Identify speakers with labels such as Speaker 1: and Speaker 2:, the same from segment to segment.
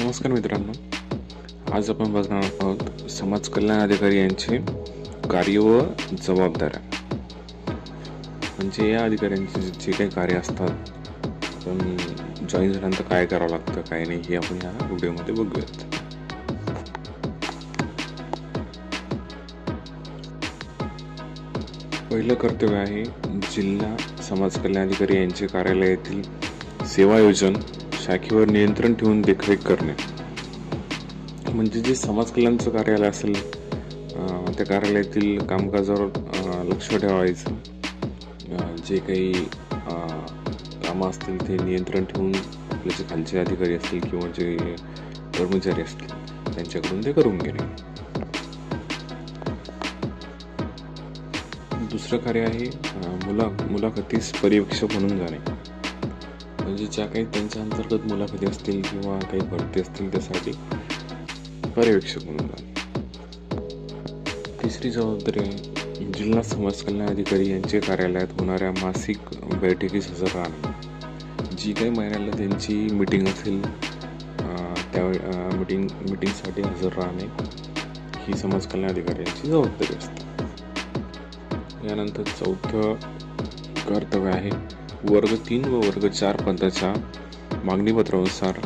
Speaker 1: नमस्कार मित्रांनो. आज आपण बघणार आहोत समाज कल्याण अधिकारी यांचे कार्य व जबाबदाऱ्या. म्हणजे या अधिकाऱ्यांचे जे- काही कार्य असतात आपण जॉईन झाल्यानंतर काय करावं लागतं काय नाही हे आपण या व्हिडिओमध्ये बघूयात. पहिलं कर्तव्य आहे जिल्हा समाज कल्याण अधिकारी यांचे कार्यालयातील सेवा योजन शाखेवर नियंत्रण ठेवून देखरेख करणे. म्हणजे जे समाज कल्याणचं कार्यालय असेल त्या कार्यालयातील कामकाजावर लक्ष ठेवायचं. जे काही कामं असतील ते नियंत्रण ठेवून आपले जे खालचे अधिकारी असतील किंवा जे कर्मचारी असतील त्यांच्याकडून ते करून घेणे. दुसरं कार्य आहे मुला मुलाखतीस पर्यवेक्षक म्हणून जाणे. म्हणजे ज्या काही त्यांच्या अंतर्गत मुलाखती असतील किंवा काही भरती असतील त्यासाठी पर्यवेक्षक म्हणून जाणे तिसरी जबाबदारी आहे जिल्हा समाज कल्याण अधिकारी यांचे कार्यालयात होणाऱ्या मासिक बैठकीस हजर राहणे. जी काही महिन्याला त्यांची मीटिंग असेल अं, त्या मीटिंग मिटिंगसाठी हजर राहणे ही समाज कल्याण अधिकारी यांची जबाबदारी असते. यानंतर चौथं कर्तव्य आहे वर्ग तीन व वर्ग चार पदाच्या मागणीपत्रानुसार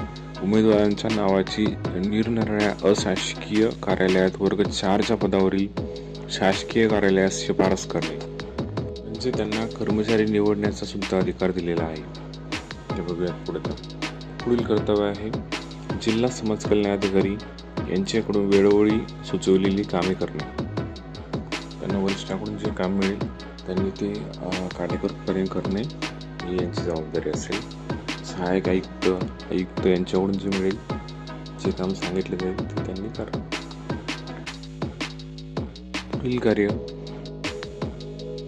Speaker 1: उमेदवारांच्या नावाची निरनिराळ्या अशासकीय कार्यालयात वर्ग चारच्या पदावरील शासकीय कार्यालयास शिफारस करणे. म्हणजे त्यांना कर्मचारी निवडण्याचा सुद्धा अधिकार दिलेला आहे. ते बघूयात पुढे तर. पुढील कर्तव्य आहे जिल्हा समाज कल्याण अधिकारी यांच्याकडून वेळोवेळी सुचवलेली कामे करणे. त्यांना वरिष्ठाकडून जे काम मिळेल त्यांनी ते अं, काटेकोरपणे करणे. ही यांची जबाबदारी असेल. सहाय्यक आयुक्त आयुक्त यांच्याकडून जे मिळेल. जे काम सांगितले जाईल ते त्यांनी करा पुढील कार्य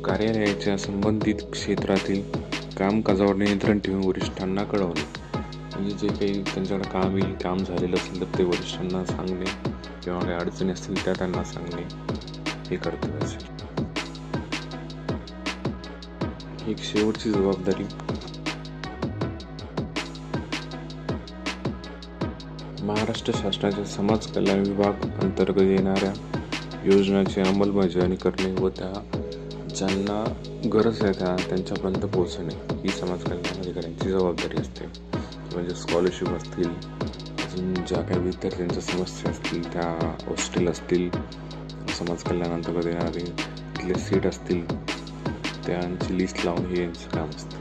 Speaker 1: कार्यालयाच्या संबंधित क्षेत्रातील कामकाजावर नियंत्रण ठेवून वरिष्ठांना कळवणे. म्हणजे जे काही त्यांच्याकडे काम येईल काम झालेलं असेल तर ते वरिष्ठांना सांगणे किंवा काही अडचणी असतील त्या त्यांना सांगणे हे कर्तव्य असेल. एक शेवटची जबाबदारी. महाराष्ट्र शासनाच्या समाज कल्याण विभाग अंतर्गत येणाऱ्या योजनांची अंमलबजावणी करणे व त्या ज्यांना गरज आहे त्या त्यांच्यापर्यंत पोहोचणे ही समाज कल्याण अधिकाऱ्यांची जबाबदारी असते. म्हणजे स्कॉलरशिप असतील अजून ज्या काही विद्यार्थ्यांच्या समस्या असतील त्या हॉस्टेल असतील समाज कल्याण अंतर्गत येणारे तिथले सीट असतील त्यांची लिस्ट लावून हे यांचं काम असतं